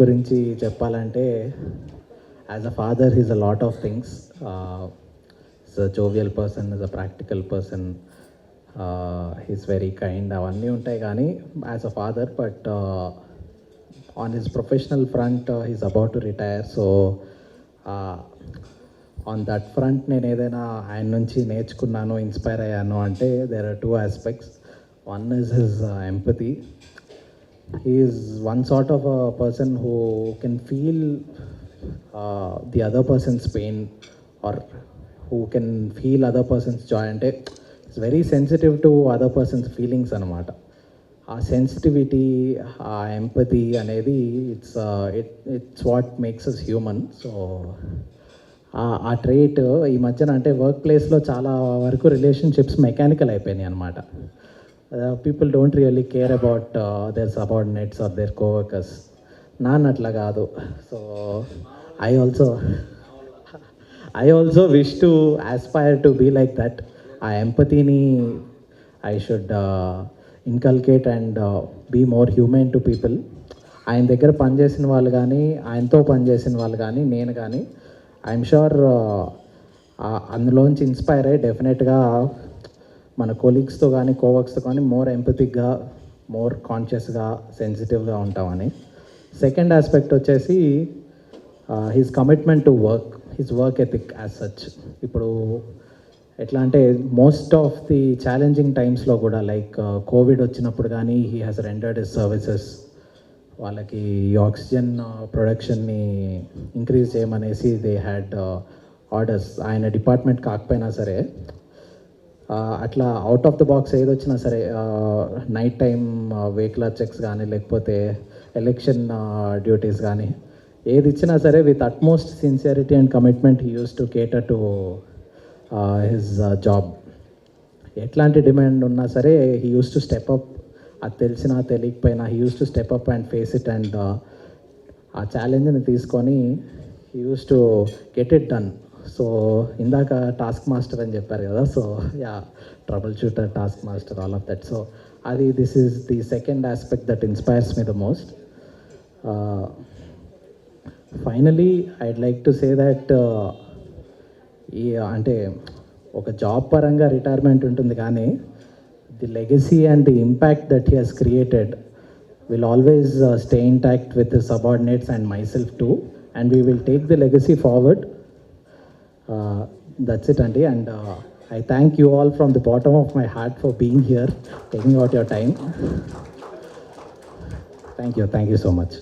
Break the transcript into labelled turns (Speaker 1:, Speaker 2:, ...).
Speaker 1: గురించి చెప్పాలంటే as a father he's a lot of things is a jovial person is a practical person he's very kind అవన్నీ ఉంటాయి కానీ as a father but on his professional front he's about to retire so on that front నేను ఏదైనా ఆయన నుంచి నేర్చుకున్నాను inspire అయ్యాను అంటే there are two aspects one is his empathy he is one sort of a person who can feel uh, the other person's pain or who can feel other person's joy. అంటే it's very sensitive to other person's feelings అనమాట ఆ sensitivity ఆ empathy అనేది it's it it's what makes us human so ఆ trait ఈ మధ్యన అంటే work ప్లేస్లో చాలా వరకు రిలేషన్షిప్స్ మెకానికల్ అయిపోయినాయి అనమాట people don't really care about their subordinates or their coworkers నాన్న అట్లా కాదు so I also I also wish to aspire to be like that ఆ ఎంపతిని I should inculcate and be more humane to people ఆయన దగ్గర పనిచేసిన వాళ్ళు కానీ ఆయనతో పనిచేసిన వాళ్ళు కానీ నేను కానీ ఐఎమ్ షూర్ uh, అందులోంచి ఇన్స్పైర్ అయ్యి డెఫినెట్గా మన కొలీగ్స్తో కానీ కోవర్క్స్తో కానీ మోర్ ఎంపతిక్గా మోర్ కాన్షియస్గా సెన్సిటివ్గా ఉంటామని. సెకండ్ ఆస్పెక్ట్ వచ్చేసి his commitment to work his work ethic as such ఇప్పుడు ఎట్లా అంటే మోస్ట్ ఆఫ్ ది ఛాలెంజింగ్ టైమ్స్లో కూడా లైక్ కోవిడ్ వచ్చినప్పుడు కానీ he has rendered his services వాళ్ళకి ఈ ఆక్సిజన్ ప్రొడక్షన్ని ఇంక్రీజ్ చేయమనేసి దే హ్యాడ్ ఆర్డర్స్ ఆయన డిపార్ట్మెంట్ కాకపోయినా సరే అట్లా అవుట్ ఆఫ్ ద బాక్స్ ఏది వచ్చినా సరే నైట్ టైం వెహికల్ చెక్స్ కానీ లేకపోతే ఎలక్షన్ డ్యూటీస్ కానీ ఏది ఇచ్చినా సరే with utmost sincerity and commitment he used to cater to his job ఎట్లాంటి డిమాండ్ ఉన్నా సరే he used to step up అది తెలిసినా తెలియకపోయినా he used to step up and face it and ఆ ఛాలెంజ్ని తీసుకొని he used to get it done so ఇందాక టాస్క్ మాస్టర్ అని చెప్పారు కదా so yeah trouble shooter task master all of that so అది this is the second aspect that inspires me the most finally I'd like to say that ఈ అంటే ఒక job పరంగా retirement ఉంటుంది కానీ the legacy and the impact that he has created will always stay intact with subordinates and myself too and we will take the legacy forward that's it అండి and I thank you all from the bottom of my heart for being here taking out your time thank you thank you so much